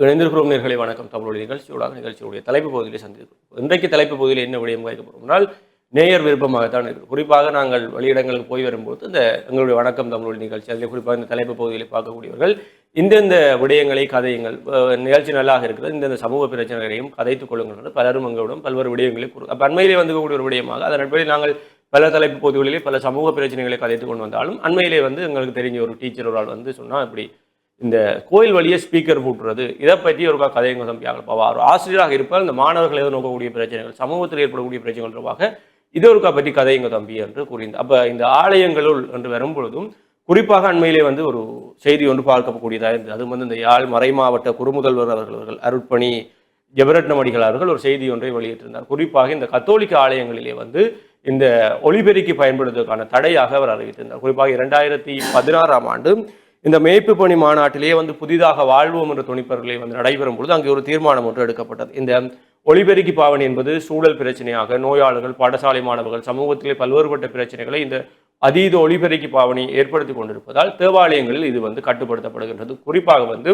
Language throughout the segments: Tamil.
இணைந்திருக்கிறோம் நேர்களை வணக்கம். தமிழொலி நிகழ்ச்சியோடாக நிகழ்ச்சியுடைய தலைப்பு பகுதியிலே சந்திருக்கிறோம் இன்றைக்கு தலைப்பு பகுதியில் என்ன விடயம் வைக்கப்படும் போகிறோம்னால் நேயர் விருப்பமாகத்தான் இருக்கிறோம் குறிப்பாக நாங்கள் வெளியிடங்களுக்கு போய் வரும்போது இந்த எங்களுடைய வணக்கம் தமிழொலி நிகழ்ச்சி அதில் குறிப்பாக இந்த தலைப்பு பகுதியில் பார்க்கக்கூடியவர்கள் இந்தந்த விடயங்களை கதையுங்கள் நிகழ்ச்சி நல்லாக இருக்கிறது இந்தந்த சமூக பிரச்சனைகளையும் கதைத்துக் கொள்ளுங்கள் என்று பலரும் எங்களுடன் பல்வேறு விடயங்களை அப்போ அண்மையிலே வந்து கூடிய ஒரு விடயமாக அதன் அடிப்படையில் நாங்கள் பல தலைப்பு பகுதிகளிலே பல சமூக பிரச்சனைகளை கதைத்து கொண்டு வந்தாலும் அண்மையிலே வந்து எங்களுக்கு தெரிஞ்ச ஒரு டீச்சர் ஒரு ஆள் வந்து சொன்னால் இப்படி இந்த கோயில் வழியே ஸ்பீக்கர் போட்டுறது இதை பற்றி ஒரு கதைங்க தம்பியாக பாவா ஒரு ஆசிரியராக இருப்பார். இந்த மாணவர்கள் எதிர்நோக்கக்கூடிய பிரச்சனைகள் சமூகத்தில் ஏற்படக்கூடிய பிரச்சனைகள் தொடர்பாக இது ஒருக்கா பற்றி கதைங்க தம்பி என்று கூறியிருந்தார் அப்போ இந்த ஆலயங்களுள் என்று வரும்பொழுதும் குறிப்பாக அண்மையிலே வந்து ஒரு செய்தி ஒன்று பார்க்கக்கூடியதாக இருந்தது. அது வந்து இந்த யாழ் மறை மாவட்ட குறுமுதல்வர் அவர்கள் அவர்கள் அருட்பணி ஜெபரட்னம் அடிகள் அவர்கள் ஒரு செய்தி ஒன்றை வெளியிட்டிருந்தார். குறிப்பாக இந்த கத்தோலிக்க ஆலயங்களிலே வந்து இந்த ஒளிபெருக்கி பயன்படுத்துவதற்கான தடையாக அவர் அறிவித்திருந்தார். குறிப்பாக இரண்டாயிரத்தி பதினாறாம் ஆண்டு இந்த மேய்ப்பு பணி மாநாட்டிலே வந்து புதிதாக வாழ்வோம் என்ற துணிப்பவர்களை வந்து நடைபெறும் பொழுது அங்கே ஒரு தீர்மானம் ஒன்று எடுக்கப்பட்டது. இந்த ஒளிபெருக்கி பாவனை என்பது சூழல் பிரச்சனையாக நோயாளர்கள் பாடசாலை மாணவர்கள் சமூகத்திலே பல்வேறுபட்ட பிரச்சனைகளை இந்த அதீத ஒளிபெருக்கி பாவனை ஏற்படுத்தி கொண்டிருப்பதால் தேவாலயங்களில் இது வந்து கட்டுப்படுத்தப்படுகின்றது. குறிப்பாக வந்து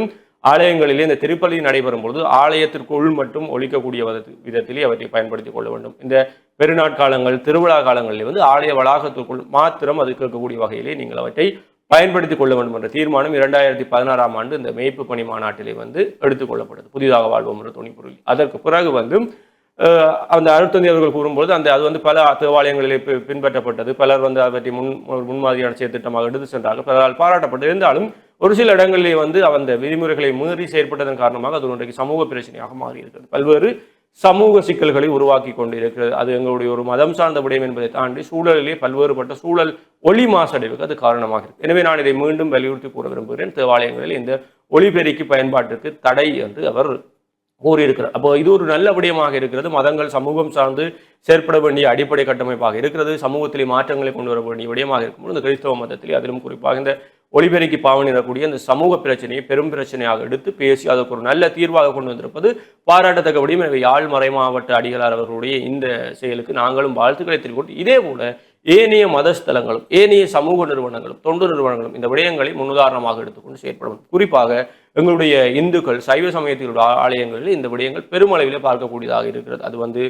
ஆலயங்களிலே இந்த திருப்பலி நடைபெறும் பொழுது ஆலயத்திற்குள் மட்டும் ஒழிக்கக்கூடிய விதத்திலே அவற்றை பயன்படுத்தி கொள்ள வேண்டும். இந்த பெருநாட்காலங்கள் திருவிழா காலங்களில் வந்து ஆலய வளாகத்திற்குள் மாத்திரம் அது கேட்கக்கூடிய வகையிலே நீங்கள் அவற்றை பயன்படுத்திக் கொள்ள வேண்டும் என்ற தீர்மானம் இரண்டாயிரத்தி பதினாறாம் ஆண்டு இந்த மேய்ப்பு பணி மாநாட்டிலே வந்து எடுத்துக்கொள்ளப்பட்டது புதிதாக வாழ்வோம் என்ற துணிப்பொருள் அதற்கு பிறகு வந்து அந்த அருத்தந்தி அவர்கள் கூறும்போது அந்த அது வந்து பல தேவாலயங்களிலே பின்பற்றப்பட்டது. பலர் வந்து அதை பற்றி முன் ஒரு முன்மாதிரியான செயற்திட்டமாக எடுத்து சென்றார்கள். பலரால் பாராட்டப்பட்டது. இருந்தாலும் ஒரு சில இடங்களிலே வந்து அந்த விதிமுறைகளை மீறி செயற்பட்டதன் காரணமாக அது இன்றைக்கு சமூக பிரச்சனையாக மாறி இருக்கிறது பல்வேறு சமூக சிக்கல்களை உருவாக்கி கொண்டிருக்கிறது. அது எங்களுடைய ஒரு மதம் சார்ந்த விடயம் என்பதை தாண்டி சூழலிலே பல்வேறுபட்ட சூழல் ஒளி மாசடைவுக்கு அது காரணமாக இருக்கு. எனவே நான் இதை மீண்டும் வலியுறுத்தி கூற விரும்புகிறேன். தேவாலயங்களில் இந்த ஒளிபெருக்கி பயன்பாட்டிற்கு தடை என்று அவர் கூறியிருக்கிறார். அப்போ இது ஒரு நல்ல விடயமாக இருக்கிறது. மதங்கள் சமூகம் சார்ந்து செயற்பட வேண்டிய அடிப்படை கட்டமைப்பாக இருக்கிறது. சமூகத்திலே மாற்றங்களை கொண்டு வர வேண்டிய விடயமாக இருக்கும்போது இந்த கிறிஸ்தவ மதத்திலே அதிலும் குறிப்பாக இந்த ஒளிபெருக்கி பாவனிடக்கூடிய இந்த சமூக பிரச்சனையை பெரும் பிரச்சனையாக எடுத்து பேசி அதற்கு ஒரு நல்ல தீர்வாக கொண்டு வந்திருப்பது பாராட்டத்தக்க விடயம். எனவே யாழ் மறை மாவட்ட அடிகளார் அவர்களுடைய இந்த செயலுக்கு நாங்களும் வாழ்த்துக்களை தெரிவித்து இதே போல ஏனைய மதஸ்தலங்களும் ஏனைய சமூக நிறுவனங்களும் தொண்டு நிறுவனங்களும் இந்த விடயங்களை முன்னுதாரணமாக எடுத்துக்கொண்டு செயற்படும் குறிப்பாக எங்களுடைய இந்துக்கள் சைவ சமயத்தினுடைய ஆலயங்களில் இந்த விடயங்கள் பெருமளவில் பார்க்கக்கூடியதாக இருக்கிறது. அது வந்து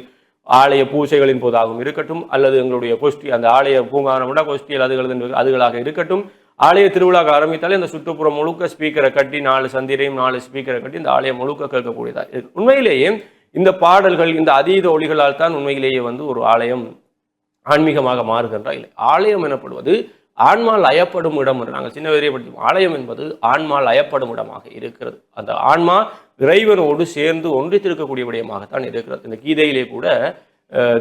ஆலய பூசைகளின் போதாகவும் இருக்கட்டும் அல்லது எங்களுடைய கோஷ்டி அந்த ஆலய பூங்கானம்னா கோஷ்டியில் அதுகள் அதுகளாக இருக்கட்டும் ஆலய திருவிழாக்கு ஆரம்பித்தாலே இந்த சுற்றுப்புறம் முழுக்க ஸ்பீக்கரை கட்டி நாலு சந்திரையும் நாலு ஸ்பீக்கரை கட்டி இந்த ஆலயம் முழுக்க கேட்கக்கூடியதாக இருக்கு. உண்மையிலேயே இந்த பாடல்கள் இந்த அதீத ஒளிகளால் தான் உண்மையிலேயே வந்து ஒரு ஆலயம் ஆன்மீகமாக மாறுகின்றா இல்லை ஆலயம் எனப்படுவது ஆன்மா லயப்படும் இடம் என்று நாங்கள் சின்ன வரையை படித்தோம். ஆலயம் என்பது ஆன்மா லயப்படும் இடமாக இருக்கிறது. அந்த ஆன்மா இறைவனோடு சேர்ந்து ஒன்றித்திருக்கக்கூடிய விடயமாகத்தான் இருக்கிறது. இந்த கீதையிலே கூட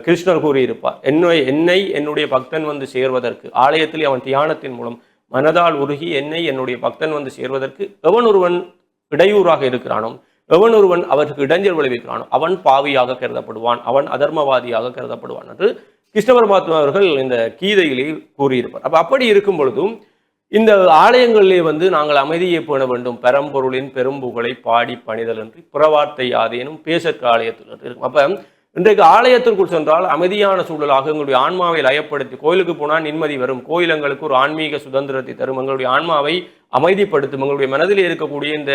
கிருஷ்ணர் கூறியிருப்பார் என்னை என்னை என்னுடைய பக்தன் வந்து சேர்வதற்கு ஆலயத்தில் அவன் தியானத்தின் மூலம் மனதால் உருகி என்னை என்னுடைய பக்தன் வந்து சேர்வதற்கு எவன் ஒருவன் இடையூறாக இருக்கிறானோ எவன் ஒருவன் அவருக்கு இடைஞ்சல் விளைவிக்கிறானோ அவன் பாவியாக கருதப்படுவான் அவன் அதர்மவாதியாக கருதப்படுவான் என்று கிருஷ்ண பரமாத்மா அவர்கள் இந்த கீதையிலே கூறியிருப்பார். அப்போ அப்படி இருக்கும் பொழுதும் இந்த ஆலயங்களிலே வந்து நாங்கள் அமைதியை பேண வேண்டும். பெரம்பொருளின் பெரும்புகளை பாடி பணிதல் என்று புறவார்த்தை யாதேனும் பேசற்க ஆலயத்தில் இருக்கும். அப்போ இன்றைக்கு ஆலயத்திற்குள் சென்றால் அமைதியான சூழலாக எங்களுடைய ஆன்மாவை லயப்படுத்தி கோயிலுக்கு போனால் நிம்மதி வரும். கோயிலங்களுக்கு ஒரு ஆன்மீக சுதந்திரத்தை தரும். எங்களுடைய ஆன்மாவை அமைதிப்படுத்தும். எங்களுடைய மனதில் இருக்கக்கூடிய இந்த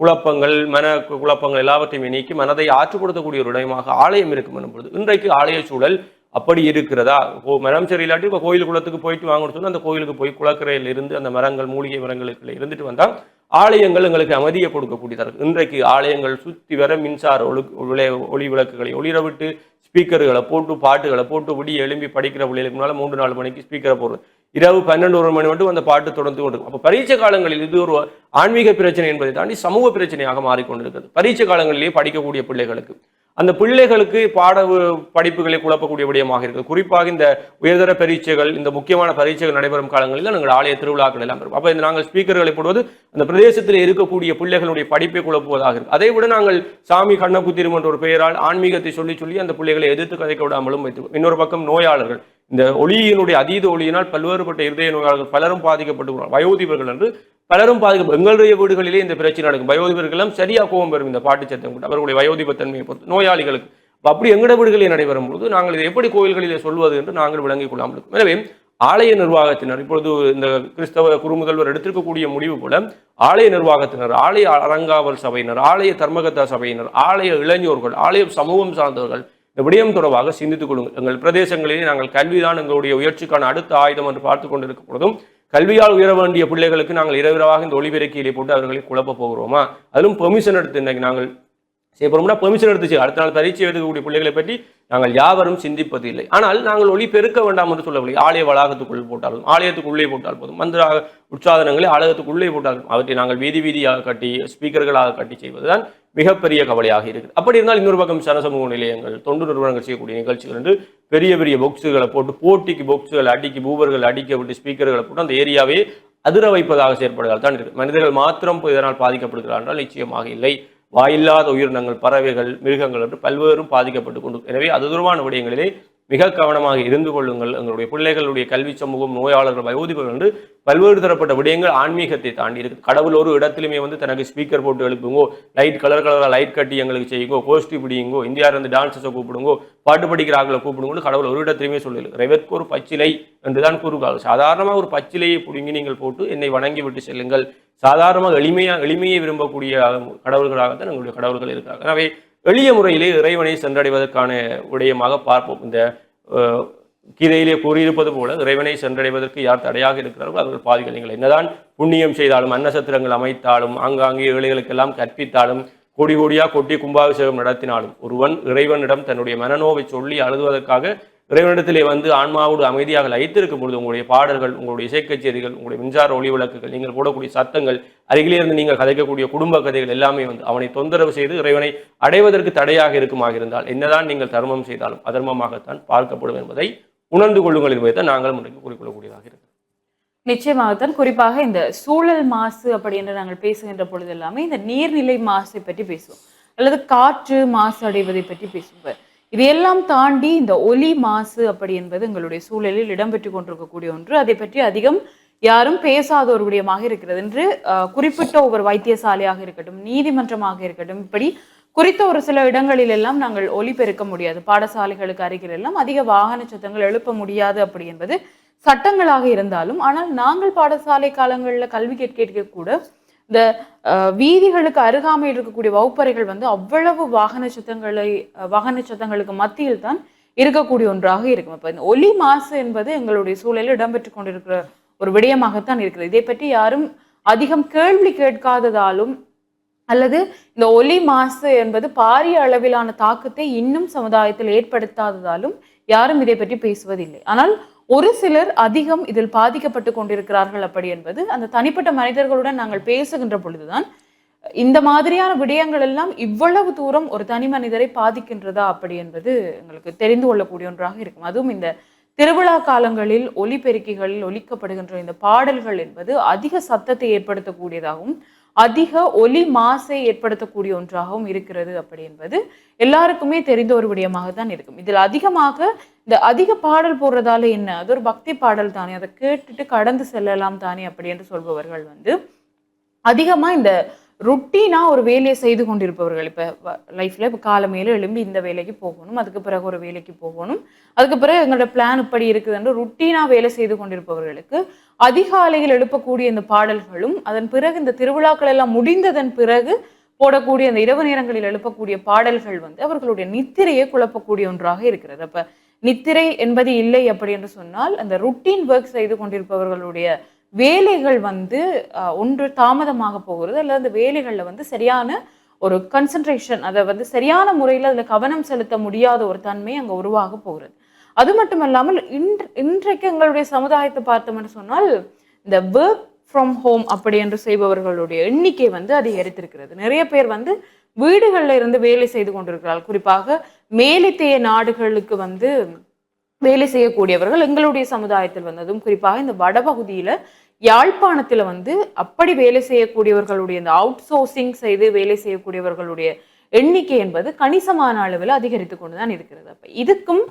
குழப்பங்கள் மன குழப்பங்கள் எல்லாவற்றையும் நீக்கி மனதை ஆற்றுப்படுத்தக்கூடிய ஒரு இடமாக ஆலயம் இருக்கும் என்னும் பொழுது இன்றைக்கு ஆலய சூழல் அப்படி இருக்கிறதா? கோ- மரம் சரியில்லாட்டி இப்போ கோயில் குளத்துக்கு போயிட்டு வாங்கணும்னு சொன்னால் அந்த கோயிலுக்கு போய் குளக்கரையில் இருந்து அந்த மரங்கள் மூலிகை மரங்களுக்கு இருந்துட்டு வந்தால் ஆலயங்கள் எங்களுக்கு அமைதியை கொடுக்கக்கூடியதாக இருக்கு இன்றைக்கு ஆலயங்கள் சுற்றி வர மின்சார ஒளி ஒளி ஒளி விளக்குகளை ஒளிர விட்டு ஸ்பீக்கர்களை போட்டு பாட்டுகளை போட்டு விடிய எழும்பி படிக்கிற பிள்ளைகளுக்கு மூன்று நாலு மணிக்கு ஸ்பீக்கரை போடுறது. இரவு பன்னெண்டு ஒரு மணி மட்டும் அந்த பாட்டு தொடர்ந்து கொண்டு அப்போ பரீட்சை காலங்களில் இது ஒரு ஆன்மீக பிரச்சனை என்பதை தாண்டி சமூக பிரச்சனையாக மாறிக்கொண்டிருக்கிறது. பரீட்சை காலங்களிலேயே படிக்கக்கூடிய பிள்ளைகளுக்கு அந்த பிள்ளைகளுக்கு பாட படிப்புகளை குழப்பக்கூடிய விடயமாக இருக்குது. குறிப்பாக இந்த உயர்தர பரீட்சைகள் இந்த முக்கியமான பரீட்சைகள் நடைபெறும் காலங்களில் நாங்கள் ஆலய திருவிழாக்கள் எல்லாம் வரும். அப்போ இந்த நாங்கள் ஸ்பீக்கர்களை போடுவது அந்த பிரதேசத்தில் இருக்கக்கூடிய பிள்ளைகளுடைய படிப்பை குழப்புவதாக இருக்கு. அதை விட நாங்கள் சாமி கண்ணகுத்திரும் என்ற ஒரு பெயரால் ஆன்மீகத்தை சொல்லி சொல்லி அந்த பிள்ளைகளை எதிர்த்து கதைக்க விடாமலும் வைத்து இன்னொரு பக்கம் நோயாளர்கள். இந்த ஒளியினுடைய அதீத ஒளியினால் பல்வேறுபட்ட இருதய நோயாளர்கள் பலரும் பாதிக்கப்பட்டு வயோதிபர்கள் என்று பலரும் பாதிக்கப்படும் எங்களுடைய வீடுகளிலே இந்த பிரச்சனை நடக்கும். வயோதிபர்களும் சரியாக கோபம் பெறும் இந்த பாட்டு சத்தம். கூட அவர்களுடைய வயோதிபத்தன்மையை பொறுத்து நோயாளிகளுக்கு. அப்படி எங்கட வீடுகளில் நடைபெறும் பொழுது நாங்கள் இதை எப்படி கோயில்களிலே சொல்வது என்று நாங்கள் விளங்கிக் கொள்ளாமல் இருக்கும். எனவே ஆலய நிர்வாகத்தினர் இப்பொழுது இந்த கிறிஸ்தவ குருமுதல்வர் எடுத்திருக்கக்கூடிய முடிவு போல ஆலய நிர்வாகத்தினர் ஆலய அறங்காவல் சபையினர் ஆலய தர்மகத்தா சபையினர் ஆலய இளைஞர்கள் ஆலய சமூகம் சார்ந்தவர்கள் இந்த விடயம் தொடர்பாக சிந்தித்துக் கொள்ளுங்கள். எங்கள் பிரதேசங்களிலே நாங்கள் கல்விதான் எங்களுடைய உயர்ச்சிக்கான அடுத்த ஆயுதம் என்று பார்த்து கொண்டிருக்கும் பொழுதும் கல்வியால் உயர வேண்டிய பிள்ளைகளுக்கு நாங்கள் இரவிரவாக இந்த ஒளிபெருக்கியிலே போட்டு அவர்களை குழப்ப போகிறோமா? அதிலும் பெர்மிஷன் எடுத்து இன்னைக்கு நாங்கள் செய்ய போகிறோம்னா பெர்மிஷன் எடுத்துச்சு. அடுத்த நாள் பரீட்சை எழுதக்கூடிய பிள்ளைகளை பற்றி நாங்கள் யாவரும் சிந்திப்பது இல்லை ஆனால் நாங்கள் ஒளி பெருக்க வேண்டாம் என்று சொல்லவில்லை. ஆலய வளாகத்துக்குள் போட்டாலும் ஆலயத்துக்குள்ளே போட்டால் போதும். மந்திர உற்சாதனங்களை ஆலயத்துக்குள்ளே போட்டாலும் அவற்றை நாங்கள் வீதி வீதியாக கட்டி ஸ்பீக்கர்களாக கட்டி செய்வதுதான் மிகப்பெரிய கவலையாக இருக்குது அப்படி இருந்தால் இன்னொரு பக்கம் சனசமூக நிலையங்கள் தொண்டு நிறுவனங்கள் செய்யக்கூடிய நிகழ்ச்சிகள் என்று பெரிய பெரிய பொக்ஸுகளை போட்டு போட்டிக்கு பொக்ஸுகள் அடிக்கி பூபர்கள் அடிக்க விட்டு ஸ்பீக்கர்களை போட்டு அந்த ஏரியாவே அதிர வைப்பதாக செயற்படுவதால் தான் இருக்குது. மனிதர்கள் மாத்திரம் இதனால் பாதிக்கப்படுகிறார் என்றால் நிச்சயமாக இல்லை. வாயில்லாத உயிரினங்கள் பறவைகள் மிருகங்கள் என்று பல்வேறும் பாதிக்கப்பட்டு கொண்டு எனவே அது தொடர்பான விடயங்களிலே மிக கவனமாக இருந்து கொள்ளுங்கள். எங்களுடைய பிள்ளைகளுடைய கல்வி சமூகம் நோயாளர்கள் வயோதிபர்கள் என்று பல்வேறு தரப்பட்ட விடயங்கள் ஆன்மீகத்தை தாண்டி இருக்கு கடவுள் ஒரு இடத்துலையுமே வந்து தனக்கு ஸ்பீக்கர் போட்டு எழுப்புங்கோ லைட் கலர் கலராக லைட் கட்டி எங்களுக்கு செய்யுங்கோ கோஷ்டி பிடிங்கோ இந்தியாவில் இருந்து டான்ஸஸை கூப்பிடுங்கோ பாட்டு படிக்கிற ஆட்களை கூப்பிடுங்கன்னு கடவுள் ஒரு இடத்துலையுமே சொல்லல ரெவற்கு ஒரு பச்சிலை என்றுதான் கூறுகிறார் சாதாரணமாக ஒரு பச்சிலையை பிடுங்கி நீங்கள் போட்டு என்னை வணங்கி விட்டு செல்லுங்கள். சாதாரணமாக எளிமையாக எளிமையை விரும்பக்கூடிய கடவுள்களாகத்தான் எங்களுடைய கடவுள்கள் இருக்காங்க எனவே எளிய முறையிலே இறைவனை சென்றடைவதற்கான விடயமாக பார்ப்போம். இந்த கீதையிலே கூறியிருப்பது போல இறைவனை சென்றடைவதற்கு யார் தடையாக இருக்கிறார்களோ அவர்கள் பாதிகள். நீங்கள் என்னதான் புண்ணியம் செய்தாலும் அன்னசத்திரங்கள் அமைத்தாலும் ஆங்காங்கே ஏழைகளுக்கெல்லாம் கற்பித்தாலும் கோடி கோடியாக கொட்டி கும்பாபிஷேகம் நடத்தினாலும் ஒருவன் இறைவனிடம் தன்னுடைய மனநோவை சொல்லி அழுதுவதற்காக இறைவனிடத்திலே வந்து ஆன்மாவோடு அமைதியாக லயித்திருக்கும் பொழுது உங்களுடைய பாடல்கள் உங்களுடைய இசைக்கச்சேரிகள் உங்களுடைய மின்சார ஒளி விளக்குகள் நீங்கள் போடக்கூடிய சத்தங்கள் அருகிலே இருந்து நீங்கள் கதைக்கக்கூடிய குடும்ப கதைகள் எல்லாமே வந்து அவனை தொந்தரவு செய்து இறைவனை அடைவதற்கு தடையாக இருக்குமாக இருந்தால் என்னதான் நீங்கள் தர்மம் செய்தாலும் அதர்மமாகத்தான் பார்க்கப்படும் என்பதை உணர்ந்து கொள்ளுங்கள் என்பதை தான் நாங்கள் முறைக்கு குறிப்பிடக்கூடியதாக இருக்கிறது. நிச்சயமாகத்தான். குறிப்பாக இந்த சூழல் மாசு அப்படி என்று நாங்கள் பேசுகின்ற பொழுது எல்லாமே இந்த நீர்நிலை மாசை பற்றி பேசுவோம். அல்லது காற்று மாசு அடைவதை பற்றி பேசுவோம். இது எல்லாம் தாண்டி இந்த ஒலி மாசு அப்படி என்பது எங்களுடைய சூழலில் இடம்பெற்று கொண்டிருக்கக்கூடிய ஒன்று. அதை பற்றி அதிகம் யாரும் பேசாத ஒரு விடயமாக இருக்கிறது என்று குறிப்பிட்ட ஒவ்வொரு வைத்தியசாலையாக இருக்கட்டும் நீதிமன்றமாக இருக்கட்டும் இப்படி குறித்த ஒரு சில இடங்களில் எல்லாம் நாங்கள் ஒலி பெருக்க முடியாது. பாடசாலைகளுக்கு அருகில் எல்லாம் அதிக வாகன சத்தங்கள் எழுப்ப முடியாது அப்படி என்பது சட்டங்களாக இருந்தாலும் ஆனால் நாங்கள் பாடசாலை காலங்களில் கல்வி கேட்க கூட இந்த வீதிகளுக்கு அருகாமையில் இருக்கக்கூடிய வகுப்பறைகள் வந்து அவ்வளவு வாகன சத்தங்களை வாகன சத்தங்களுக்கு மத்தியில் தான் இருக்கக்கூடிய ஒன்றாக இருக்கும். இப்போ இந்த ஒலி மாசு என்பது எங்களுடைய சூழலில் இடம்பெற்று கொண்டிருக்கிற ஒரு விடயமாகத்தான் இருக்கிறது. இதை பற்றி யாரும் அதிகம் கேள்வி கேட்காததாலும் அல்லது இந்த ஒலி மாசு என்பது பாரிய அளவிலான தாக்கத்தை இன்னும் சமுதாயத்தில் ஏற்படுத்தாததாலும் யாரும் இதை பற்றி பேசுவதில்லை. ஆனால் ஒரு சிலர் அதிகம் இதில் பாதிக்கப்பட்டு கொண்டிருக்கிறார்கள் அப்படி என்பது அந்த தனிப்பட்ட மனிதர்களுடன் நாங்கள் பேசுகின்ற பொழுதுதான் இந்த மாதிரியான விடயங்கள் எல்லாம் இவ்வளவு தூரம் ஒரு தனி மனிதரை பாதிக்கின்றதா அப்படி என்பது எங்களுக்கு தெரிந்து கொள்ளக்கூடிய ஒன்றாக இருக்கும். அதுவும் இந்த திருவிழா காலங்களில் ஒலிபெருக்கிகளில் ஒலிக்கப்படுகின்ற இந்த பாடல்கள் என்பது அதிக சத்தத்தை ஏற்படுத்தக்கூடியதாகவும் அதிக ஒலி மாசை ஏற்படுத்தக்கூடிய ஒன்றாகவும் இருக்கிறது அப்படி என்பது எல்லாருக்குமே தெரிந்த ஒரு விடயமாக தான் இருக்கும். இதில் அதிகமாக இந்த அதிக பாடல் போடுறதால என்ன? அது ஒரு பக்தி பாடல் தானே. அதை கேட்டுட்டு கடந்து செல்லலாம் தானே அப்படி என்று சொல்பவர்கள் வந்து அதிகமா இந்த ருட்டீனா ஒரு வேலையை செய்து கொண்டிருப்பவர்கள் இப்போ லைஃப்பில் இப்போ காலமேல எழும்பி இந்த வேலைக்கு போகணும் அதுக்கு பிறகு ஒரு வேலைக்கு போகணும் அதுக்கு பிறகு எங்களோட பிளான் இப்படி இருக்குதுன்னு ருட்டீனாக வேலை செய்து கொண்டிருப்பவர்களுக்கு அதிகாலையில் எழுப்பக்கூடிய இந்த பாடல்களும் அதன் பிறகு இந்த திருவிழாக்கள் எல்லாம் முடிந்ததன் பிறகு போடக்கூடிய அந்த இரவு நேரங்களில் எழுப்பக்கூடிய பாடல்கள் வந்து அவர்களுடைய நித்திரையை குழப்பக்கூடிய ஒன்றாக இருக்கிறது. அப்போ நித்திரை என்பது இல்லை அப்படி என்று சொன்னால் அந்த ருட்டீன் ஒர்க் செய்து கொண்டிருப்பவர்களுடைய வேலைகள் வந்து ஒன்று தாமதமாக போகிறது அல்லது அந்த வேலைகளில் வந்து சரியான ஒரு கன்சன்ட்ரேஷன் அதை வந்து சரியான முறையில் அதில் கவனம் செலுத்த முடியாத ஒரு தன்மை அங்கே உருவாக போகிறது. அது மட்டும் இல்லாமல் இன்று இன்றைக்கு எங்களுடைய சமுதாயத்தை பார்த்தோம்னு சொன்னால் இந்த ஒர்க் ஃப்ரம் ஹோம் அப்படி என்று செய்பவர்களுடைய எண்ணிக்கை வந்து அதிகரித்திருக்கிறது. நிறைய பேர் வந்து வீடுகளில் இருந்து வேலை செய்து கொண்டிருக்கிறார்கள். குறிப்பாக மேலித்தைய நாடுகளுக்கு வந்து வேலை செய்யக்கூடியவர்கள் எங்களுடைய சமுதாயத்தில் வந்ததும் குறிப்பாக இந்த வடபகுதியில் யாழ்ப்பாணத்துல வந்து அப்படி வேலை செய்யக்கூடியவர்களுடைய இந்த அவுட் சோர்சிங் செய்து வேலை செய்யக்கூடியவர்களுடைய எண்ணிக்கை என்பது கணிசமான அளவில் அதிகரித்து கொண்டுதான் இருக்கிறது. அப்போ இதுக்கும்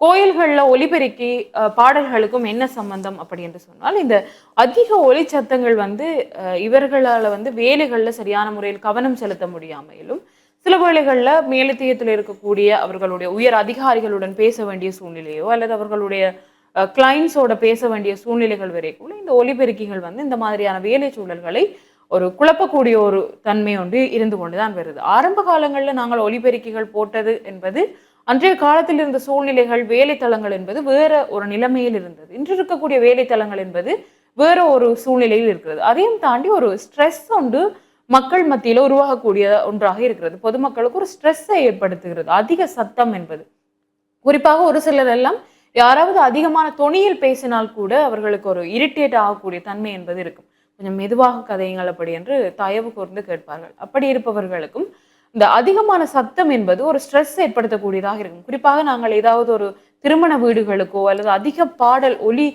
கோயில்கள்ல ஒலிபெருக்கி அஹ், பாடல்களுக்கும் என்ன சம்பந்தம் அப்படி என்று சொன்னால் இந்த அதிக ஒலி சத்தங்கள் வந்து இவர்களால் இவர்களால வந்து வேலைகளில் சரியான முறையில் கவனம் செலுத்த முடியாமையிலும் சில வேலைகளில் மேலத்தியத்தில் இருக்கக்கூடிய அவர்களுடைய உயர் அதிகாரிகளுடன் பேச வேண்டிய சூழ்நிலையோ அல்லது அவர்களுடைய கிளைண்ட்ஸோட பேச வேண்டிய சூழ்நிலைகள் வரைக்குள்ள இந்த ஒலிபெருக்கிகள் வந்து இந்த மாதிரியான வேலை சூழல்களை ஒரு குழப்பக்கூடிய ஒரு தன்மை ஒன்று இருந்து கொண்டுதான் வருது. ஆரம்ப காலங்களில் நாங்கள் ஒலிபெருக்கிகள் போட்டது என்பது அன்றைய காலத்தில் இருந்த சூழ்நிலைகள் வேலைத்தளங்கள் என்பது வேற ஒரு நிலைமையில் இருந்தது. இன்று இருக்கக்கூடிய வேலைத்தளங்கள் என்பது வேற ஒரு சூழ்நிலையில் இருக்கிறது. அதையும் தாண்டி ஒரு ஸ்ட்ரெஸ் ஒன்று மக்கள் மத்தியில் உருவாகக்கூடிய ஒன்றாக இருக்கிறது. பொதுமக்களுக்கு ஒரு ஸ்ட்ரெஸ்ஸை ஏற்படுத்துகிறது. அதிக சத்தம் என்பது. குறிப்பாக ஒரு சிலர் எல்லாம் யாராவது அதிகமான தொனியில் பேசினால் கூட அவர்களுக்கு ஒரு இரிட்டேட் ஆகக்கூடிய தன்மை என்பது இருக்கும். கொஞ்சம் மெதுவாக கதையுங்கள் அப்படி என்று தயவு கூர்ந்து கேட்பார்கள். அப்படி இருப்பவர்களுக்கும் இந்த அதிகமான சத்தம் என்பது ஒரு ஸ்ட்ரெஸ் ஏற்படுத்தக்கூடியதாக இருக்கும். குறிப்பாக நாங்கள் ஏதாவது ஒரு திருமண வீடுகளுக்கோ அல்லது அதிக பாடல் ஒலி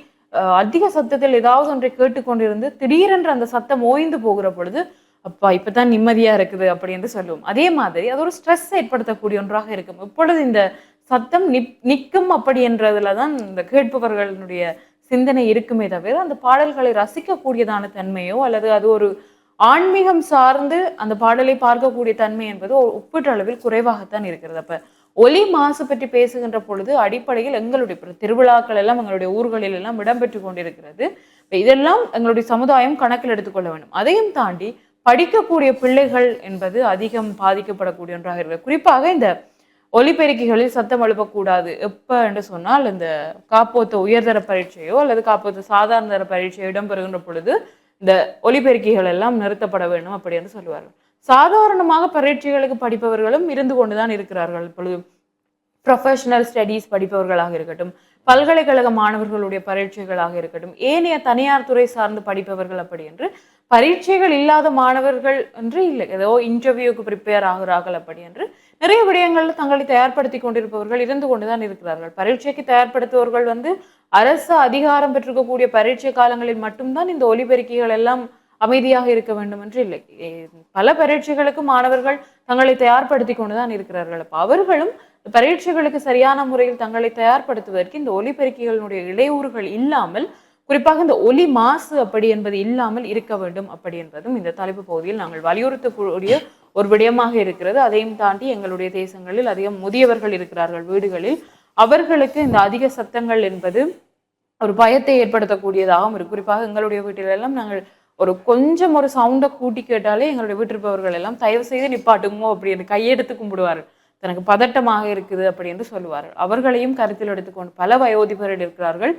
அதிக சத்தத்தில் ஏதாவது ஒன்றை கேட்டுக்கொண்டிருந்து திடீரென்று அந்த சத்தம் ஓய்ந்து போகிற பொழுது அப்பா இப்பதான் நிம்மதியா இருக்குது அப்படி என்று சொல்லுவோம். அதே மாதிரி அது ஒரு ஸ்ட்ரெஸ் ஏற்படுத்தக்கூடிய ஒன்றாக இருக்கும். இப்பொழுது இந்த சத்தம் நிப் நிற்கும் அப்படி என்றதுல தான் இந்த கேட்பவர்களுடைய சிந்தனை இருக்குமே தவிர அந்த பாடல்களை ரசிக்கக்கூடியதான தன்மையோ அல்லது அது ஒரு ஆன்மீகம் சார்ந்து அந்த பாடலை பார்க்கக்கூடிய தன்மை என்பது ஒப்பீட்டளவில் குறைவாகத்தான் இருக்கிறது. அப்ப ஒலி மாசு பற்றி பேசுகின்ற பொழுது அடிப்படையில் எங்களுடைய திருவிழாக்கள் எல்லாம் எங்களுடைய ஊர்களில் எல்லாம் இடம்பெற்று கொண்டிருக்கிறது. இதெல்லாம் எங்களுடைய சமுதாயம் கணக்கில் எடுத்துக்கொள்ள வேண்டும். அதையும் தாண்டி படிக்கக்கூடிய பிள்ளைகள் என்பது அதிகம் பாதிக்கப்படக்கூடிய ஒன்றாக இருக்கிறது. குறிப்பாக இந்த ஒலிபெருக்கிகளில் சத்தம் எழுப்பக்கூடாது. எப்போ என்று சொன்னால் இந்த காப்போத்த உயர்தர பரீட்சையோ அல்லது காப்போத்த சாதாரண தர பரீட்சையோ இடம்பெறுகின்ற பொழுது இந்த ஒலிபெருக்கிகள் எல்லாம் நிறுத்தப்பட வேண்டும் அப்படி என்று சொல்லுவார்கள் சாதாரணமாக பரீட்சைகளுக்கு படிப்பவர்களும் இருந்து கொண்டுதான் இருக்கிறார்கள். இப்பொழுது ப்ரொஃபஷனல் ஸ்டடீஸ் படிப்பவர்களாக இருக்கட்டும் பல்கலைக்கழக மாணவர்களுடைய பரீட்சைகளாக இருக்கட்டும் ஏனைய தனியார் துறை சார்ந்து படிப்பவர்கள் அப்படி என்று பரீட்சைகள் இல்லாத மாணவர்கள் என்று இல்லை. ஏதோ இன்டர்வியூக்கு ப்ரிப்பேர் ஆகிறார்கள் அப்படி என்று நிறைய விடயங்கள் தங்களை தயார்படுத்தி கொண்டிருப்பவர்கள் இருந்து கொண்டுதான் இருக்கிறார்கள். பரீட்சைக்கு தயார்படுத்துபவர்கள் வந்து அரசு அதிகாரம் பெற்றிருக்கக்கூடிய பரீட்சை காலங்களில் மட்டும்தான் இந்த ஒலிபெருக்கிகள் எல்லாம் அமைதியாக இருக்க வேண்டும் என்று இல்லை. பல பரீட்சைகளுக்கு மாணவர்கள் தங்களை தயார்படுத்தி கொண்டுதான் இருக்கிறார்கள். அப்போ அவர்களும் பரீட்சைகளுக்கு சரியான முறையில் தங்களை தயார்படுத்துவதற்கு இந்த ஒலிபெருக்கிகளுடைய இடையூறுகள் இல்லாமல் குறிப்பாக இந்த ஒலி மாசு அப்படி என்பது இல்லாமல் இருக்க வேண்டும் அப்படி என்பதும் இந்த தலைப்பு பகுதியில் நாங்கள் வலியுறுத்தக்கூடிய ஒரு விடயமாக இருக்கிறது. அதையும் தாண்டி எங்களுடைய தேசங்களில் அதிகம் முதியவர்கள் இருக்கிறார்கள் வீடுகளில். அவர்களுக்கு இந்த அதிக சத்தங்கள் என்பது ஒரு பயத்தை ஏற்படுத்தக்கூடியதாகவும் இருக்கு. குறிப்பாக எங்களுடைய வீட்டிலெல்லாம் நாங்கள் ஒரு கொஞ்சம் ஒரு சவுண்டை கூட்டி கேட்டாலே எங்களுடைய வீட்டிருப்பவர்கள் எல்லாம் தயவு செய்து நிப்பாட்டுமோ அப்படி என்று கையெடுத்து கும்பிடுவார்கள். தனக்கு பதட்டமாக இருக்குது அப்படி என்று சொல்லுவார்கள். அவர்களையும் கருத்தில் எடுத்துக்கொண்டு பல வயோதிபர்கள் இருக்கிறார்கள்.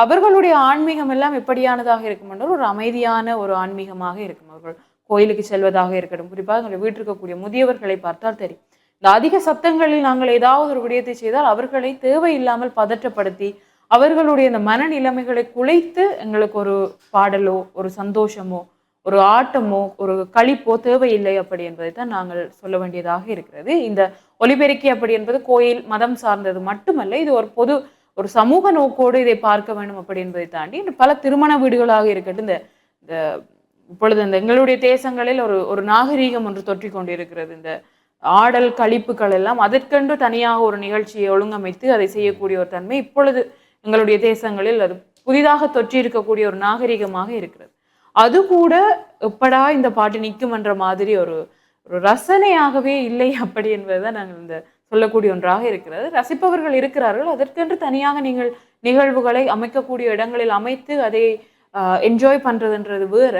அவர்களுடைய ஆன்மீகம் எல்லாம் எப்படியானதாக இருக்கும் என்றால் ஒரு அமைதியான ஒரு ஆன்மீகமாக இருக்கும். அவர்கள் கோயிலுக்கு செல்வதாக இருக்கட்டும். குறிப்பாக எங்களை வீட்டிற்கக்கூடிய முதியவர்களை பார்த்தால் தெரியும். இந்த அதிக சத்தங்களில் நாங்கள் ஏதாவது ஒரு விடயத்தை செய்தால் அவர்களை தேவையில்லாமல் பதற்றப்படுத்தி அவர்களுடைய இந்த மனநிலைமைகளை குலைத்து எங்களுக்கு ஒரு பாடலோ ஒரு சந்தோஷமோ ஒரு ஆட்டமோ ஒரு களிப்போ தேவையில்லை அப்படி என்பதை தான் நாங்கள் சொல்ல வேண்டியதாக இருக்கிறது. இந்த ஒலிபெருக்கி அப்படி என்பது கோயில் மதம் சார்ந்தது மட்டுமல்ல இது ஒரு பொது ஒரு சமூக நோக்கோடு இதை பார்க்க வேண்டும் அப்படி என்பதை தாண்டி பல திருமண வீடுகளாக இருக்கட்டும் இந்த இந்த இப்பொழுது இந்த எங்களுடைய தேசங்களில் ஒரு ஒரு நாகரீகம் ஒன்று தொற்றிக் கொண்டிருக்கிறது. இந்த ஆடல் கழிப்புகள் எல்லாம் அதற்கென்று தனியாக ஒரு நிகழ்ச்சியை ஒழுங்கமைத்து அதை செய்யக்கூடிய ஒரு தன்மை இப்பொழுது எங்களுடைய தேசங்களில் அது புதிதாக தொற்றி இருக்கக்கூடிய ஒரு நாகரிகமாக இருக்கிறது. அது கூட எப்படா இந்த பாட்டு நிற்கும் என்ற மாதிரி ஒரு ஒரு ரசனையாகவே இல்லை அப்படி என்பதுதான் நாங்கள் இந்த சொல்லக்கூடிய ஒன்றாக இருக்கிறது. ரசிப்பவர்கள் இருக்கிறார்கள். அதற்கென்று தனியாக நீங்கள் நிகழ்வுகளை அமைக்கக்கூடிய இடங்களில் அமைத்து அதை என்ஜாய் பண்ணுறதுன்றது வேற.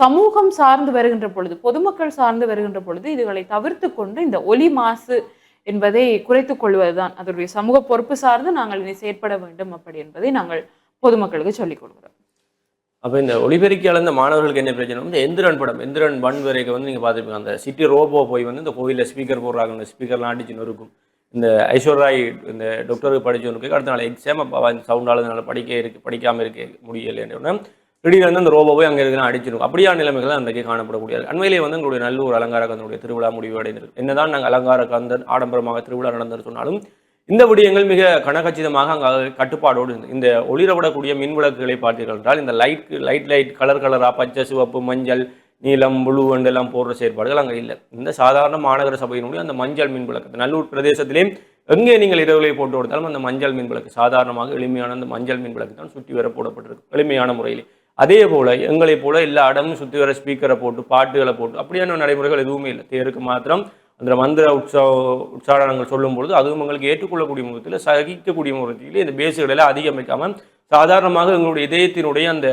சமூகம் சார்ந்து வருகின்ற பொழுது பொதுமக்கள் சார்ந்து வருகின்ற பொழுது இதுகளை தவிர்த்து கொண்டு இந்த ஒலி மாசு என்பதை குறைத்து கொள்வதுதான். அதனுடைய சமூக பொறுப்பு சார்ந்து நாங்கள் இனி செயற்பட வேண்டும் அப்படி என்பதை நாங்கள் பொதுமக்களுக்கு சொல்லிக் கொடுக்குறோம். அப்போ இந்த ஒலிபெருக்கி அளந்த மாணவர்களுக்கு என்ன பிரச்சனை? வந்து எந்திரன் படம் எந்திரன் ஒன் வரைக்கும் வந்து நீங்கள் பார்த்துருப்பீங்க. அந்த சிட்டி ரோபோ போய் வந்து இந்த கோயிலில் ஸ்பீக்கர் போடுறாங்க. அந்த ஸ்பீக்கர்லாம் அடிச்சுன்னு இருக்கும் இந்த ஐஸ்வர்ராய் இந்த டாக்டருக்கு படிச்சவனுக்கு அடுத்த நாள் எக்ஸாம் அப்போ சவுண்டால் அதனால் படிக்க இருக்கு படிக்காமல் இருக்க முடியலைன்னு திடீர்னு வந்து அந்த ரோபோ போய் அங்கே இருக்கிற அடிச்சிருக்கும் அப்படியான நிலைமைகள் தான் அன்றைக்கு காணப்படக்கூடியது. அண்மையிலே வந்து எங்களுடைய நல்லூர் அலங்கார கந்தனுடைய திருவிழா முடிவு அடைந்திருக்கு என்னதான் நாங்கள் அலங்கார கந்தன் ஆடம்பரமாக திருவிழா நடந்தது சொன்னாலும் இந்த விடயங்கள் மிக கனகச்சிதமாக அங்கே கட்டுப்பாடோடு இந்த ஒளிரவிடக்கூடிய மின் விளக்குகளை பார்த்தீர்கள் என்றால் இந்த லைட் லைட் லைட் கலர் கலராக பச்சை சிவப்பு மஞ்சள் நீலம் முழு எல்லாம் போடுற செயற்பாடுகள் அங்கே இல்லை. இந்த சாதாரண மாநகர சபையினுடைய அந்த மஞ்சள் மின் விளக்கு நல்லூர் பிரதேசத்திலேயும் எங்கே நீங்கள் இரவுகளை போட்டு கொடுத்தாலும் அந்த மஞ்சள் மின் விளக்கு சாதாரணமாக எளிமையான அந்த மஞ்சள் மின் விளக்கு தான் சுற்றி வர போடப்பட்டிருக்கு எளிமையான முறையில். அதே போல் எங்களைப் போல எல்லா இடமும் சுற்றி வர ஸ்பீக்கரை போட்டு பாட்டுகளை போட்டு அப்படியான நடைமுறைகள் எதுவுமே இல்லை. தேருக்கு மாத்திரம் அந்த மந்திர உற்சவ உற்சாரணங்கள் சொல்லும் பொழுது அதுவும் எங்களுக்கு ஏற்றுக்கொள்ளக்கூடிய முகத்தில் சகிக்கக்கூடிய முகத்தில் இந்த பேஸுகளெல்லாம் அதிகம் சாதாரணமாக எங்களுடைய இதயத்தினுடைய அந்த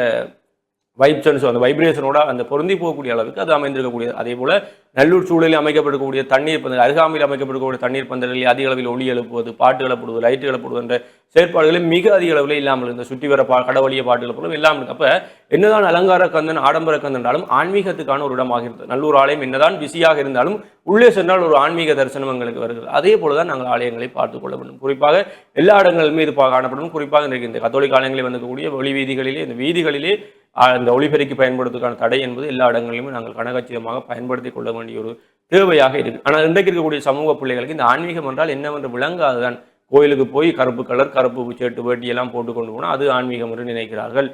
வைப்சன்ஸ் அந்த வைப்ரேஷனோட அந்த பொருந்தி போகக்கூடிய அளவுக்கு அது அமைந்திருக்கக்கூடியது. அதே போல் நல்லூர் சூழலில் அமைக்கப்படக்கூடிய தண்ணீர் பந்தல் அருகாமையில் அமைக்கப்படக்கூடிய தண்ணீர் பந்தல்களில் அதிக அளவில் ஒளி எழுப்புவது பாட்டு எழுப்புவது லைட்டு எழுப்புவது என்ற செயற்பாடுகளில் மிக அதிக அளவில் இல்லாமல் இந்த சுற்றி வர பா கடவுளிய பாட்டு எழுப்புவதும் இல்லாமல் இருக்கு அப்போ என்னதான் அலங்கார கந்தன் ஆடம்பர கந்தன் ஆன்மீகத்துக்கான ஒரு இடமாக இருந்தது. நல்லூர் ஆலயம் என்னதான் பிஸியாக இருந்தாலும் உள்ளே சென்றால் ஒரு ஆன்மீக தரிசனம் எங்களுக்கு வருகிறது. அதே போலதான் நாங்கள் ஆலயங்களை பார்த்துக் கொள்ள வேண்டும். குறிப்பாக எல்லா இடங்களுமே இது காணப்படும். குறிப்பாக இன்றைக்கு இந்த கத்தோலிக் ஆலயங்களில் வந்திருக்கக்கூடிய வெளி வீதிகளிலே இந்த வீதிகளிலே அந்த இந்த ஒளிபெருக்கி பயன்படுத்துவதற்கான தடை என்பது எல்லா இடங்களிலுமே நாங்கள் கனகச்சிதமாக பயன்படுத்தி கொள்ள வேண்டிய ஒரு தேவையாக இருக்கு. ஆனால் இன்றைக்கு இருக்கக்கூடிய சமூக பிள்ளைகளுக்கு இந்த ஆன்மீகம் என்றால் என்னவென்று விளங்காதுதான். கோயிலுக்கு போய் கருப்பு கலர் கருப்பு சேட்டு வேட்டி எல்லாம் போட்டு கொண்டு போனால் அது ஆன்மீகம் என்று நினைக்கிறார்கள்.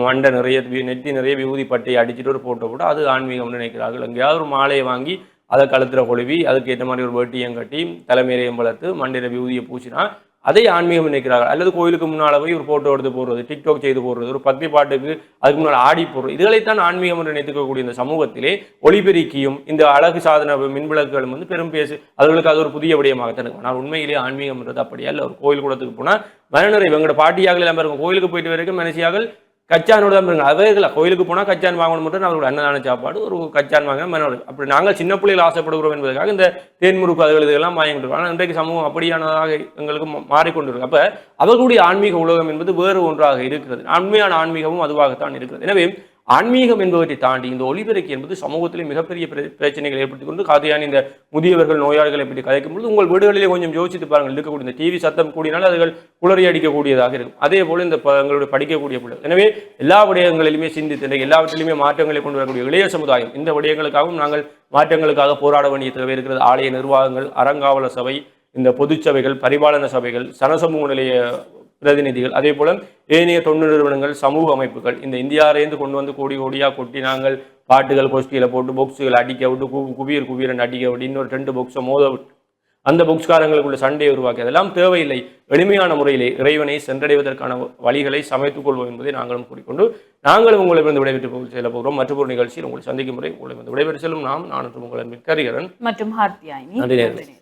மண்டை நிறைய நெத்தி நிறைய விபூதி பட்டையை அடிச்சுட்டு ஒரு போட்டோ கூட அது ஆன்மீகம்னு நினைக்கிறார்கள். எங்கேயாவது ஒரு மாலையை வாங்கி அதை கழுத்துல கொழுவி அதுக்கு ஏற்ற மாதிரி ஒரு வேட்டியம் கட்டி தலைமையிலையும் வளர்த்து மண்டையில் விபூதியை பூச்சினா அதை ஆன்மீகம் நினைக்கிறார்கள். அல்லது கோயிலுக்கு முன்னால் போய் ஒரு ஃபோட்டோ எடுத்து போடுறது டிக்டாக் செய்து போடுறது ஒரு பக்தி பாட்டுக்கு அதுக்கு முன்னால் ஆடி போடுறது. இதுகளைத்தான் ஆன்மீகம் என்று நினைத்துக்கக்கூடிய இந்த சமூகத்திலே ஒளிபெருக்கியும் இந்த அழகு சாதன மின்விளக்குகளும் வந்து பெரும் பேசு. அவர்களுக்கு அது ஒரு புதிய விடயமாகத்தான் இருக்கும். ஆனால் உண்மையிலே ஆன்மீகம்ன்றது அப்படியா இல்லை ஒரு கோயில் கூடத்துக்கு போனால் மனநிறைவு எங்களோட பாட்டியாக எல்லாம் இருக்கும் கோயிலுக்கு போயிட்டு வரைக்கும் மனசியாக கச்சானோட தான் இருங்க அவைகளை கோயிலுக்கு போனால் கச்சான் வாங்கணும் மட்டும் அவர்கள் அன்னதான சாப்பாடு ஒரு கச்சான் வாங்க மனோட அப்படி நாங்கள் சின்ன பிள்ளைகள் ஆசைப்படுகிறோம் என்பதற்காக இந்த தேன்முறுக்கு அதுகள் இதெல்லாம் வாங்கிட்டு இருக்கோம் ஆனால் இன்றைக்கு சமூகம் அப்படியானதாக எங்களுக்கு மா- மாறிக்கொண்டிருக்கு அப்போ அவர்களுடைய ஆன்மீக உலகம் என்பது வேறு ஒன்றாக இருக்கிறது. உண்மையான ஆன்மீகமும் அதுவாகத்தான் இருக்கிறது. எனவே ஆன்மீகம் என்பவற்றை தாண்டி இந்த ஒளிபெருக்கி என்பது சமூகத்திலே மிகப்பெரிய பிர- பிரச்சனைகளை ஏற்படுத்திக் கொண்டு காதையான இந்த முதியவர்கள் நோயாளிகளை பற்றி கதைக்கும் பொழுது உங்கள் வீடுகளிலே கொஞ்சம் யோசித்து பாருங்கள். இருக்கக்கூடிய இந்த டிவி சத்தம் கூடினால் அதுகள் குளறி அடிக்கக்கூடியதாக இருக்கும். அதே போல இந்த எங்களுடைய படிக்கக்கூடிய பிள்ளைகள் எனவே எல்லா விடயங்களிலுமே சிந்தித்து எல்லாவற்றிலுமே மாற்றங்களை கொண்டு வரக்கூடிய இளைய சமுதாயம் இந்த விடயங்களுக்காகவும் நாங்கள் மாற்றங்களுக்காக போராட வேண்டிய தேவை இருக்கிறது. ஆலய நிர்வாகங்கள் அறங்காவல சபை இந்த பொதுச்சபைகள் பரிபாலன சபைகள் சனசமூக நிலைய பிரதிநிதிகள். அதே போல ஏனைய தொண்டு நிறுவனங்கள் சமூக அமைப்புகள் இந்த இந்தியாவிலேருந்து கொண்டு வந்து கோடி கோடியா கொட்டி நாங்கள் பாட்டுகள் கோஷ்டியில போட்டு பொக்ஸுகள் அடிக்க விட்டு கு குபீர் குபீரன் அடிக்க விட்டு இன்னொரு ரெண்டு பொக்ஸை மோத விட்டு அந்த பொக்ஸ்காரங்களுக்குள்ள சண்டையை உருவாக்கி அதெல்லாம் தேவையில்லை. எளிமையான முறையிலே இறைவனை சென்றடைவதற்கான வழிகளை சமைத்துக் கொள்வோம் என்பதை நாங்களும் கூறிக்கொண்டு நாங்களும் உங்களை வந்து விடைபெற்று செல்ல போகிறோம். மற்றொரு நிகழ்ச்சியில் உங்களை சந்திக்கும் முறை உங்களை விடைபெற்று செல்லும். நாம் நான் உங்களை மிக்கறிகிறன் மற்றும் நன்றி.